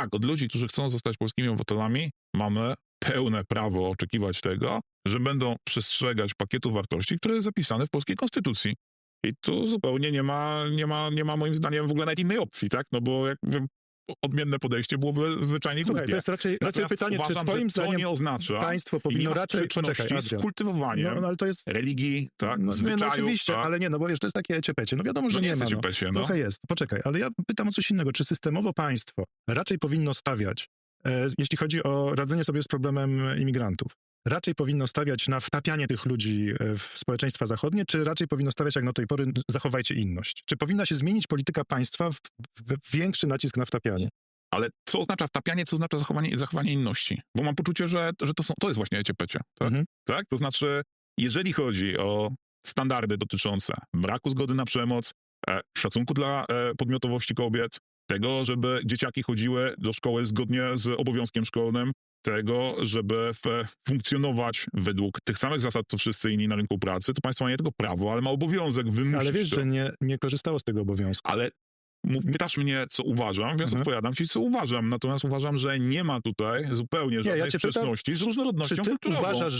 tak, od ludzi, którzy chcą zostać polskimi obywatelami, mamy pełne prawo oczekiwać tego, że będą przestrzegać pakietu wartości, które jest zapisane w polskiej konstytucji. I tu zupełnie nie ma, nie ma, nie ma moim zdaniem w ogóle nawet innej opcji, tak? No bo jak odmienne podejście byłoby zwyczajnie Słuchaj, głupie. to jest raczej, raczej pytanie, czy uważam, twoim że to zdaniem nie oznacza państwo powinno raczej... Sprzeczności z kultywowaniem No, no ale to jest... religii, tak, no, nie, zwyczajów. no oczywiście, tak. ale nie, no bo jeszcze jest takie eciepecie. No wiadomo, że no nie nie ma. jesteście No. no. Trochę jest. Poczekaj, ale ja pytam o coś innego. Czy systemowo państwo raczej powinno stawiać, e, jeśli chodzi o radzenie sobie z problemem imigrantów, raczej powinno stawiać na wtapianie tych ludzi e, w społeczeństwa zachodnie, czy raczej powinno stawiać jak do tej pory zachowajcie inność? Czy powinna się zmienić polityka państwa w, w większy nacisk na wtapianie? Ale co oznacza wtapianie, co oznacza zachowanie, zachowanie inności? Bo mam poczucie, że, że to, są, to jest właśnie eciepecie. Tak? Mhm. tak? To znaczy, jeżeli chodzi o standardy dotyczące braku zgody na przemoc, e, szacunku dla e, podmiotowości kobiet, tego, żeby dzieciaki chodziły do szkoły zgodnie z obowiązkiem szkolnym, tego, żeby funkcjonować według tych samych zasad, co wszyscy inni na rynku pracy, to państwo ma nie tylko prawo, ale ma obowiązek wymusić Ale wiesz, to. że nie, nie korzystało z tego obowiązku. Ale mów, pytasz mnie, co uważam, więc Mhm. odpowiadam ci, co uważam. Natomiast uważam, że nie ma tutaj zupełnie żadnej ja cię pytam, sprzeczności z różnorodnością Czy ty kulturową. uważasz,